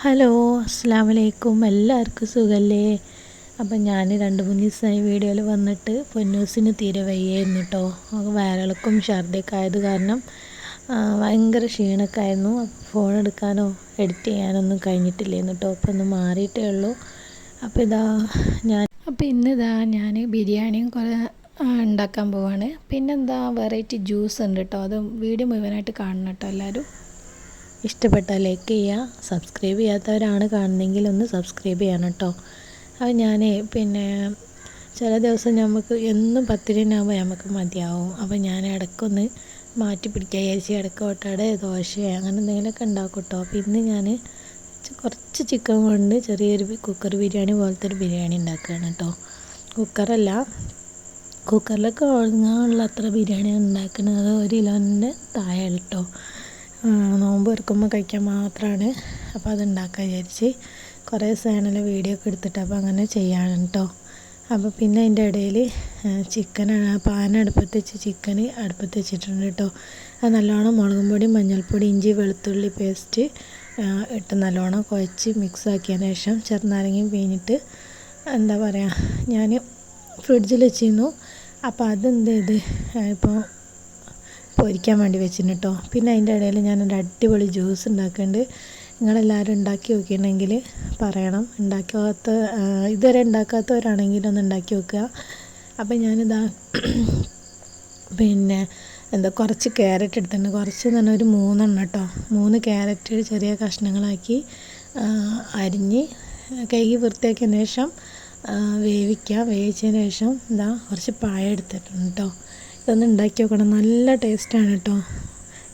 Hello അസ്സാം വലൈക്കും എല്ലാവർക്കും സുഖല്ലേ? അപ്പം ഞാൻ രണ്ട് മൂന്ന് ദിവസമായി വീഡിയോയിൽ വന്നിട്ട് പൊന്നൂസിന് തീരെ വയ്യായിരുന്നു കേട്ടോ വയറിളക്കും ഛർദിയൊക്കെ ആയത് കാരണം ഭയങ്കര ക്ഷീണമൊക്കെ ആയിരുന്നു. ഫോൺ എടുക്കാനോ എഡിറ്റ് ചെയ്യാനൊന്നും കഴിഞ്ഞിട്ടില്ലായിരുന്നു കേട്ടോ അപ്പം ഒന്ന് മാറിയിട്ടേ ഉള്ളൂ. അപ്പോൾ ഇതാ ഞാൻ അപ്പോൾ ഇന്നിതാ ഞാൻ ബിരിയാണിയും കുറേ ഉണ്ടാക്കാൻ പോവാണ്. പിന്നെന്താ വെറൈറ്റി ജ്യൂസ് ഉണ്ട് കേട്ടോ അത് വീഡിയോ മുഴുവനായിട്ട് കാണണം കേട്ടോ എല്ലാവരും ഇഷ്ടപ്പെട്ടാൽ ലൈക്ക് ചെയ്യുക സബ്സ്ക്രൈബ് ചെയ്യാത്തവരാണ് കാണുന്നതെങ്കിൽ ഒന്ന് സബ്സ്ക്രൈബ് ചെയ്യണം കേട്ടോ. അപ്പോൾ ഞാൻ പിന്നെ ചില ദിവസം നമുക്ക് എന്നും പത്തിരിനാകുമ്പോൾ നമുക്ക് മതിയാവും. അപ്പോൾ ഞാൻ ഇടയ്ക്കൊന്ന് മാറ്റി പിടിക്കുക ഏച്ചി ഇടയ്ക്ക് ഓട്ടാട് ദോശ അങ്ങനെ എന്തെങ്കിലുമൊക്കെ ഉണ്ടാക്കും കേട്ടോ. അപ്പോൾ ഇന്ന് ഞാൻ കുറച്ച് ചിക്കൻ കൊണ്ട് ചെറിയൊരു കുക്കർ ബിരിയാണി പോലത്തെ ഒരു ബിരിയാണി ഉണ്ടാക്കുകയാണ് കേട്ടോ. കുക്കറല്ല കുക്കറിലൊക്കെ ഒഴുങ്ങാനുള്ള അത്ര ബിരിയാണി ഉണ്ടാക്കുന്നത്. ഒരു കിലോന്റെ താഴെ കേട്ടോ. നോമ്പ് ഇറക്കുമ്പോൾ കഴിക്കാൻ മാത്രമാണ് അപ്പോൾ അത് ഉണ്ടാക്കാൻ വിചാരിച്ച് കുറേ ദിവസമാണല്ലോ വീഡിയോ ഒക്കെ എടുത്തിട്ട് അപ്പോൾ അങ്ങനെ ചെയ്യാണ് കേട്ടോ അപ്പോൾ പിന്നെ അതിന്റെ ഇടയിൽ ചിക്കൻ പാൻ അടുപ്പത്ത് വെച്ച് ചിക്കൻ അടുപ്പത്ത് വെച്ചിട്ടുണ്ട് കേട്ടോ അത് നല്ലോണം മുളകും പൊടി മഞ്ഞൾപ്പൊടി ഇഞ്ചി വെളുത്തുള്ളി പേസ്റ്റ് ഇട്ട് നല്ലോണം കുഴച്ച് മിക്സ് ആക്കിയതിന് ശേഷം ചെറുനാരങ്ങയും പിഴിഞ്ഞിട്ട് എന്താ പറയുക ഞാൻ ഫ്രിഡ്ജിൽ വെച്ചിരുന്നു. അപ്പോൾ അതെന്ത് ചെയ്ത് ഇപ്പോൾ പൊരിക്കാൻ വേണ്ടി വെച്ചിന് കേട്ടോ പിന്നെ അതിന്റെ ഇടയിൽ ഒരു അടിപൊളി ജ്യൂസ് ഉണ്ടാക്കുന്നുണ്ട് നിങ്ങളെല്ലാവരും ഉണ്ടാക്കി നോക്കിയിട്ടുണ്ടെങ്കിൽ പറയണം. ഉണ്ടാക്കാത്ത ഇതുവരെ ഉണ്ടാക്കാത്തവരാണെങ്കിൽ ഒന്ന് ഉണ്ടാക്കി നോക്കുക. അപ്പം ഞാനിതാ പിന്നെ എന്താ കുറച്ച് ക്യാരറ്റ് എടുത്തിട്ടുണ്ട്. കുറച്ച് തന്നെ ഒരു മൂന്നെണ്ണം കേട്ടോ മൂന്ന് ക്യാരറ്റ് ചെറിയ കഷ്ണങ്ങളാക്കി അരിഞ്ഞ് കൈകി വൃത്തിയാക്കിയതിന് ശേഷം വേവിക്കുക വേവിച്ചതിന് ശേഷം ഇതാ കുറച്ച് പായ എടുത്തിട്ടുണ്ട് കേട്ടോ ഇതൊന്ന് ഉണ്ടാക്കി നോക്കണം. നല്ല ടേസ്റ്റാണ് കേട്ടോ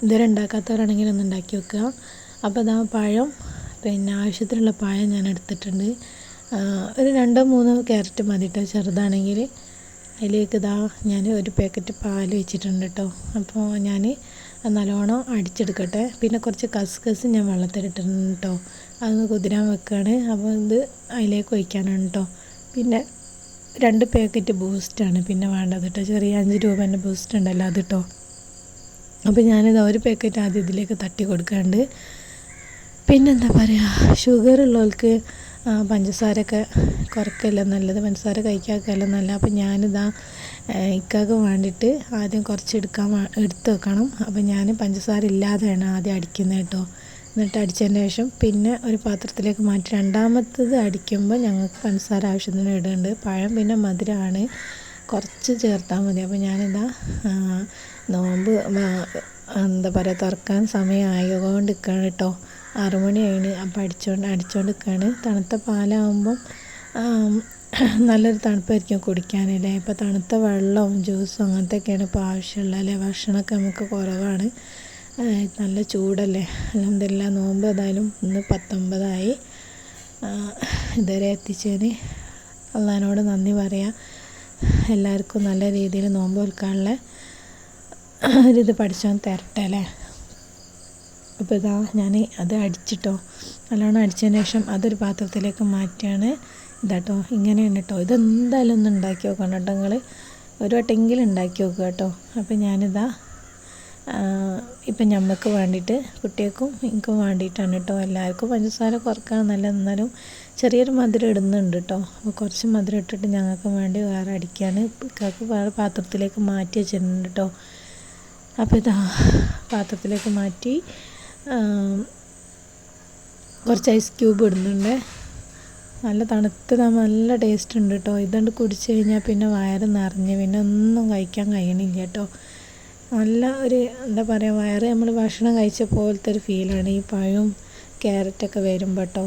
ഇതുവരെ ഉണ്ടാക്കാത്തവരാണെങ്കിൽ ഒന്ന് ഉണ്ടാക്കി വെക്കുക അപ്പോൾ ഇതാ പഴം പിന്നെ ആവശ്യത്തിനുള്ള പഴം ഞാൻ എടുത്തിട്ടുണ്ട്. ഒരു രണ്ടോ മൂന്നോ ക്യാരറ്റ് മതി കേട്ടോ ചെറുതാണെങ്കിൽ. അതിലേക്ക് ഇതാ ഞാൻ ഒരു പാക്കറ്റ് പാൽ വെച്ചിട്ടുണ്ട് കേട്ടോ അപ്പോൾ ഞാൻ നല്ലോണം അടിച്ചെടുക്കട്ടെ. പിന്നെ കുറച്ച് കസ്കസ് ഞാൻ വെള്ളത്തിലിട്ടിട്ടുണ്ട് കേട്ടോ അതൊന്ന് കുതിരാൻ വെക്കുകയാണ് അപ്പോൾ ഇത് അതിലേക്ക് ഒഴിക്കാനാണ് കേട്ടോ പിന്നെ രണ്ട് പാക്കറ്റ് ബൂസ്റ്റാണ് പിന്നെ വേണ്ടത് കേട്ടോ ചെറിയ അഞ്ച് രൂപേന്റെ ബൂസ്റ്റ് ഉണ്ടല്ലോ അത് കേട്ടോ അപ്പോൾ ഞാനിത് ഒരു പാക്കറ്റ് ആദ്യം ഇതിലേക്ക് തട്ടി കൊടുക്കാണ്ട്. പിന്നെന്താ പറയുക ഷുഗർ ഉള്ളവർക്ക് പഞ്ചസാരയൊക്കെ കുറക്കല്ല നല്ലത് പഞ്ചസാര കഴിക്കാക്കല്ല നല്ല അപ്പോൾ ഞാനിതാ ഇക്കാക്ക് വേണ്ടിയിട്ട് ആദ്യം കുറച്ച് എടുക്കാൻ എടുത്ത് വെക്കണം. അപ്പോൾ ഞാൻ പഞ്ചസാര ഇല്ലാതെയാണ് ആദ്യം അടിക്കുന്നത് കേട്ടോ എന്നിട്ട് അടിച്ചതിന് ശേഷം പിന്നെ ഒരു പാത്രത്തിലേക്ക് മാറ്റി. രണ്ടാമത്തത് അടിക്കുമ്പോൾ ഞങ്ങൾക്ക് പഞ്ചസാര ആവശ്യത്തിന് ഇടുന്നുണ്ട് പഴം പിന്നെ മധുരമാണ് കുറച്ച് ചേർത്താൽ മതി. അപ്പോൾ ഞാനിതാ നോമ്പ് എന്താ പറയുക തുറക്കാൻ സമയമായതുകൊണ്ട് നിൽക്കുകയാണ് കേട്ടോ ആറുമണിയാണ് അപ്പം അടിച്ചുകൊണ്ട് അടിച്ചോണ്ട് നിൽക്കുകയാണ് തണുത്ത പാലാകുമ്പം നല്ലൊരു തണുപ്പായിരിക്കും കുടിക്കാനല്ലേ ഇപ്പോൾ തണുത്ത വെള്ളവും ജ്യൂസും അങ്ങനത്തെയൊക്കെയാണ് ഇപ്പോൾ ആവശ്യമുള്ളത് അല്ലേ ഭക്ഷണമൊക്കെ നമുക്ക് കുറവാണ്. നല്ല ചൂടല്ലേ? അലഹമില്ല നോമ്പ് ഏതായാലും ഇന്ന് പത്തൊമ്പതായി. ഇതുവരെ എത്തിച്ചതിന് അള്ളഹാനോട് നന്ദി പറയാം. എല്ലാവർക്കും നല്ല രീതിയിൽ നോമ്പ് വെക്കാനുള്ള ഒരിത് പഠിച്ചോൻ തരട്ടെ അല്ലേ? അപ്പോൾ ഇതാ ഞാൻ അത് അടിച്ചിട്ടോ. നല്ലോണം അടിച്ചതിന് ശേഷം അതൊരു പാത്രത്തിലേക്ക് മാറ്റിയാണ്. ഇതാട്ടോ ഇങ്ങനെയാണ് കേട്ടോ ഇതെന്തായാലും ഒന്ന് ഉണ്ടാക്കി നോക്കണം കേട്ടോ നിങ്ങൾ ഒരു വട്ടെങ്കിലും ഉണ്ടാക്കി നോക്കുക കേട്ടോ അപ്പോൾ ഞാനിതാ ഇപ്പം നമുക്ക് വേണ്ടിയിട്ട് കുട്ടികൾക്കും എനിക്കും വേണ്ടിയിട്ടാണ് കേട്ടോ എല്ലാവർക്കും പഞ്ചസാര കുറയ്ക്കാൻ നല്ല എന്നാലും ചെറിയൊരു മധുരം ഇടുന്നുണ്ട് കേട്ടോ അപ്പോൾ കുറച്ച് മധുരം ഇട്ടിട്ട് ഞങ്ങൾക്ക് വേണ്ടി വേറെ അടിക്കുകയാണ് ഇക്കാക്ക് വേറെ പാത്രത്തിലേക്ക് മാറ്റി വെച്ചിട്ടുണ്ട് കേട്ടോ അപ്പോൾ ഇതാ പാത്രത്തിലേക്ക് മാറ്റി കുറച്ച് ഐസ് ക്യൂബ് ഇടുന്നുണ്ട്. നല്ല തണുത്ത നല്ല ടേസ്റ്റ് ഉണ്ട് കേട്ടോ ഇതുകൊണ്ട് കുടിച്ച് കഴിഞ്ഞാൽ പിന്നെ വയറ് നിറഞ്ഞ് പിന്നെ ഒന്നും കഴിക്കാൻ കഴിയണില്ല കേട്ടോ നല്ല ഒരു എന്താ പറയുക വയറ് നമ്മൾ ഭക്ഷണം കഴിച്ച പോലത്തെ ഒരു ഫീലാണ് ഈ പഴവും ക്യാരറ്റൊക്കെ വരുമ്പോൾ കേട്ടോ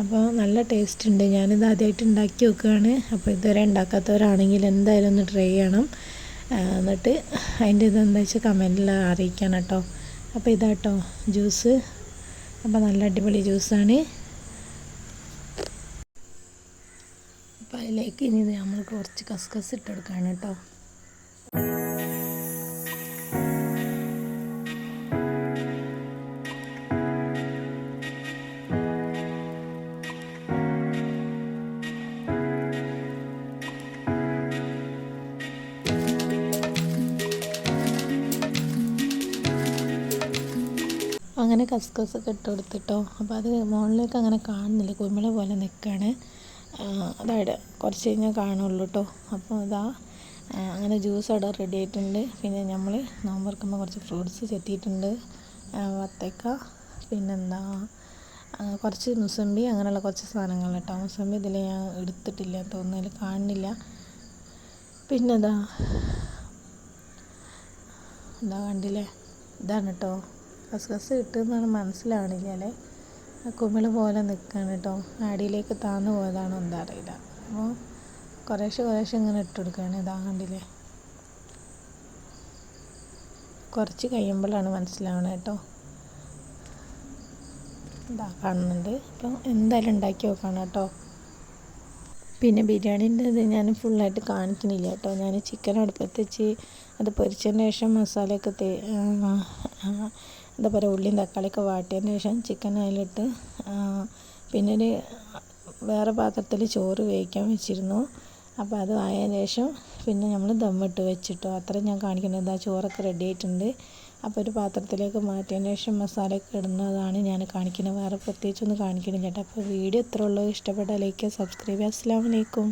അപ്പോൾ നല്ല ടേസ്റ്റ് ഉണ്ട്. ഞാനിത് ആദ്യമായിട്ട് ഉണ്ടാക്കി വെക്കുകയാണ് അപ്പോൾ ഇതുവരെ ഉണ്ടാക്കാത്തവരാണെങ്കിൽ എന്തായാലും ഒന്ന് ട്രൈ ചെയ്യണം. എന്നിട്ട് അതിന്റെ ഇതെന്താ വെച്ചാൽ കമന്റിൽ അറിയിക്കണം കേട്ടോ അപ്പോൾ ഇതാട്ടോ ജ്യൂസ് അപ്പോൾ നല്ല അടിപൊളി ജ്യൂസാണ് അപ്പോൾ അതിലേക്ക് ഇനി ഇത് നമ്മൾ കുറച്ച് കസ്കസ് ഇട്ടെടുക്കുകയാണ് കേട്ടോ അങ്ങനെ കസ്കസ് ഒക്കെ ഇട്ട് കൊടുത്തിട്ടോ അപ്പോൾ അത് മുകളിലേക്ക് അങ്ങനെ കാണുന്നില്ല. കുരുമുളക് പോലെ നിൽക്കുകയാണ് അതായത് കുറച്ച് കഴിഞ്ഞാൽ കാണുള്ളൂ കേട്ടോ അപ്പോൾ അതാ അങ്ങനെ ജ്യൂസ് അവിടെ റെഡി ആയിട്ടുണ്ട്. പിന്നെ നമ്മൾ നോമ്പ് തുറക്കുമ്പോൾ കുറച്ച് ഫ്രൂട്ട്സ് ചെത്തിയിട്ടുണ്ട്. വത്തക്ക പിന്നെന്താ കുറച്ച് മുസമ്പി അങ്ങനെയുള്ള കുറച്ച് സാധനങ്ങൾ കേട്ടോ മുസമ്പി ഇതിൽ ഞാൻ എടുത്തിട്ടില്ല തോന്നുന്നതിൽ കാണുന്നില്ല. പിന്നെന്താ എന്താ കണ്ടില്ലേ? ഇതാണ് കേട്ടോ കസ്കസ് കിട്ടുമെന്നാണ് മനസ്സിലാവണില്ല കുമിൾ പോലെ നിൽക്കുകയാണ് കേട്ടോ. അടിയിലേക്ക് താന്നു പോയതാണോ എന്താ അറിയില്ല. അപ്പോൾ കുറേശ്ശെ കുറേശ്ശെ ഇങ്ങനെ ഇട്ട് കൊടുക്കുകയാണ് ഇതാ കണ്ടില്ലേ? കുറച്ച് കഴിയുമ്പോഴാണ് മനസ്സിലാവണത് കേട്ടോ. ഇതാ കാണുന്നുണ്ട്. അപ്പം എന്തായാലും ഉണ്ടാക്കി നോക്കണം കേട്ടോ. പിന്നെ ബിരിയാണീന്റെ ഇത് ഞാൻ ഫുള്ളായിട്ട് കാണിക്കുന്നില്ല കേട്ടോ. ഞാൻ ചിക്കൻ അടുപ്പത്ത് വെച്ച് അത് പൊരിച്ചതിന് ശേഷം മസാലയൊക്കെ തേ എന്താ പറയുക ഉള്ളിയും തക്കാളിയൊക്കെ വാട്ടിയതിന് ശേഷം ചിക്കൻ അതിലിട്ട് പിന്നെ ഒരു വേറെ പാത്രത്തിൽ ചോറ് വേവിക്കാൻ വെച്ചിരുന്നു. അപ്പോൾ അത് ആയതിന് ശേഷം പിന്നെ നമ്മൾ ദമ്മിട്ട് വെച്ചിട്ടോ. അത്രയും ഞാൻ കാണിക്കുന്നത് ആ ചോറൊക്കെ റെഡി ആയിട്ടുണ്ട്. അപ്പോൾ ഒരു പാത്രത്തിലേക്ക് മാറ്റിയതിന് ശേഷം മസാലയൊക്കെ ഇടുന്നതാണ് ഞാൻ കാണിക്കുന്നത്. വേറെ പ്രത്യേകിച്ചൊന്നും കാണിക്കണില്ല കേട്ടോ. അപ്പോൾ വീഡിയോ എത്ര ഉള്ളത് ഇഷ്ടപ്പെട്ട ലൈക്ക് സബ്സ്ക്രൈബ് അസ്സാം വലൈക്കും